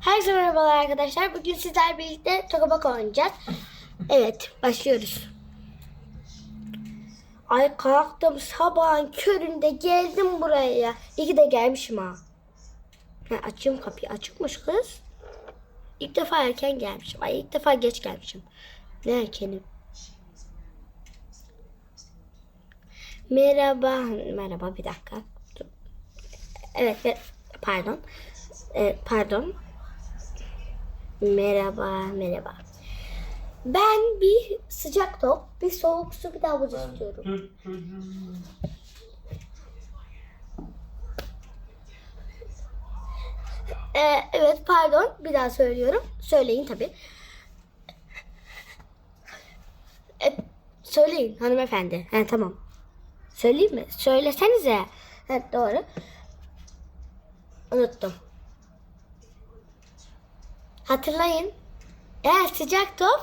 Herkese merhabalar arkadaşlar. Bugün sizler birlikte Tokabak oynayacağız. Evet, başlıyoruz. Ay kalktım sabahın köründe geldim buraya. İyi de gelmişim ha. ha açayım kapıyı. Açıkmış kız. İlk defa erken gelmişim. Ay ilk defa geç gelmişim. Ne erkenim. Merhaba. Merhaba bir dakika. Evet, ve- pardon. Ee, pardon. Merhaba, merhaba. Ben bir sıcak top, bir soğuk su, bir de havuz istiyorum. Türk. Ee, evet, pardon. Bir daha söylüyorum. Söyleyin tabii. Ee, söyleyin hanımefendi. Ha, tamam. Söyleyeyim mi? Söylesenize. Ha, doğru. Unuttum. Hatırlayın. Eğer sıcak top,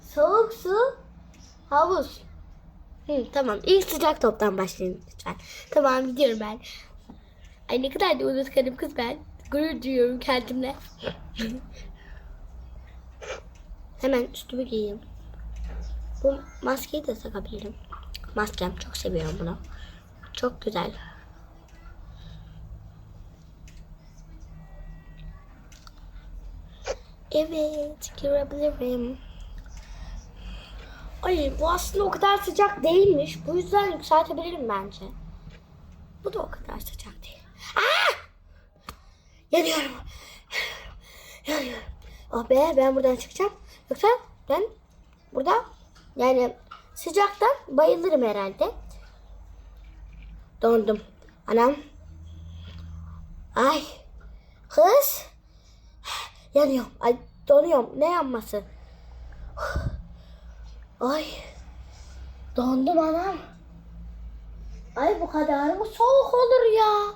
soğuk su, havuz. Hı, tamam. İlk sıcak toptan başlayın lütfen. Tamam gidiyorum ben. Ay ne kadar da unutkanım kız ben. Gurur duyuyorum kendimle. Hemen üstümü giyeyim. Bu maskeyi de takabilirim. Maskem çok seviyorum bunu. Çok güzel. Evet, girebilirim. Ay bu aslında o kadar sıcak değilmiş. Bu yüzden yükseltebilirim bence. Bu da o kadar sıcak değil. Aa! Yanıyorum. Yanıyorum. Oh be ben buradan çıkacağım. Yoksa ben burada yani sıcaktan bayılırım herhalde. Dondum. Anam. Ay. Kız. Yanıyorum. Ay donuyorum. Ne yanması? Ay. Dondum anam. Ay bu kadar mı soğuk olur ya?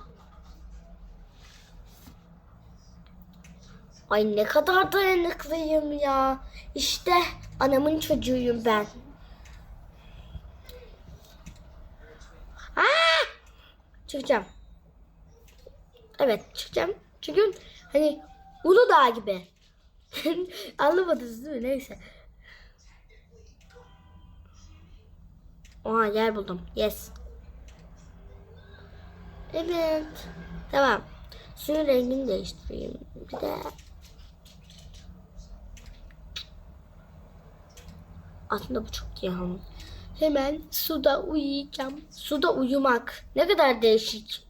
Ay ne kadar dayanıklıyım ya. İşte anamın çocuğuyum ben. Aa! Çıkacağım. Evet çıkacağım. Çünkü hani Uludağ gibi. Anlamadınız değil mi? Neyse. Oha yer buldum. Yes. Evet. Tamam. Suyun rengini değiştireyim. Bir de aslında bu çok ya. Hemen suda uyuyacağım. Suda uyumak. Ne kadar değişik.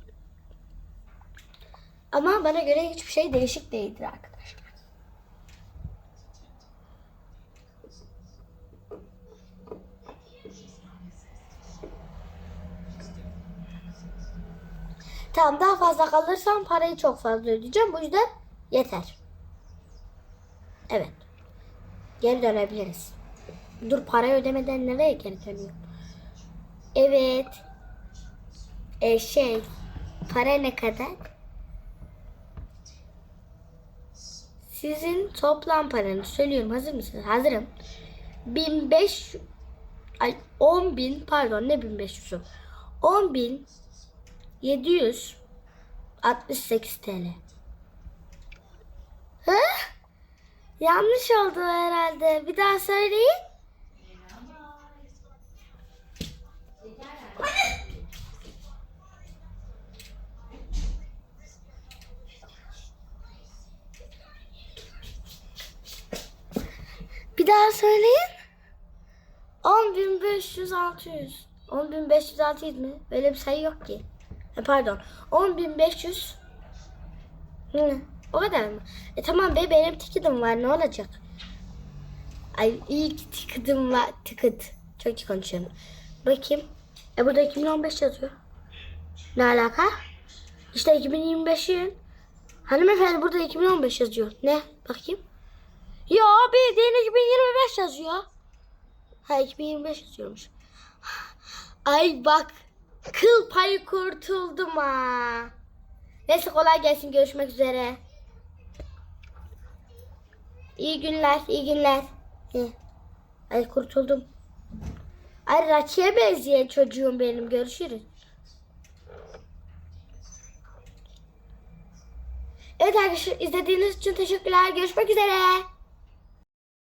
Ama bana göre hiçbir şey değişik değildir arkadaşlar. Tamam daha fazla kalırsam parayı çok fazla ödeyeceğim. Bu yüzden yeter. Evet. Geri dönebiliriz. Dur parayı ödemeden nereye geri dönüyorum? Evet. E şey para ne kadar? Sizin toplam paranız söylüyorum hazır mısınız? Hazırım. 1500 ay 10 bin pardon ne 1500'ü? 10 bin 768 TL. Hı? Yanlış oldu herhalde. Bir daha söyleyin. Bir daha söyleyin. 10.500 600. 10.500 600 mi? Böyle bir sayı yok ki. E, pardon. 10.500 Hı, o kadar mı? E tamam be benim tiketim var ne olacak? Ay iyi ki tiketim var. Ticket. Çok iyi konuşuyorum. Bakayım. E burada 2015 yazıyor. Ne alaka? İşte 2025'in. Hanımefendi burada 2015 yazıyor. Ne? Bakayım. Ya bildiğin 2025 yazıyor. Ha 2025 yazıyormuş. Ay bak. Kıl payı kurtuldum ha. Neyse kolay gelsin. Görüşmek üzere. İyi günler. iyi günler. Ay kurtuldum. Ay Raçi'ye benzeyen çocuğum benim. Görüşürüz. Evet arkadaşlar izlediğiniz için teşekkürler. Görüşmek üzere.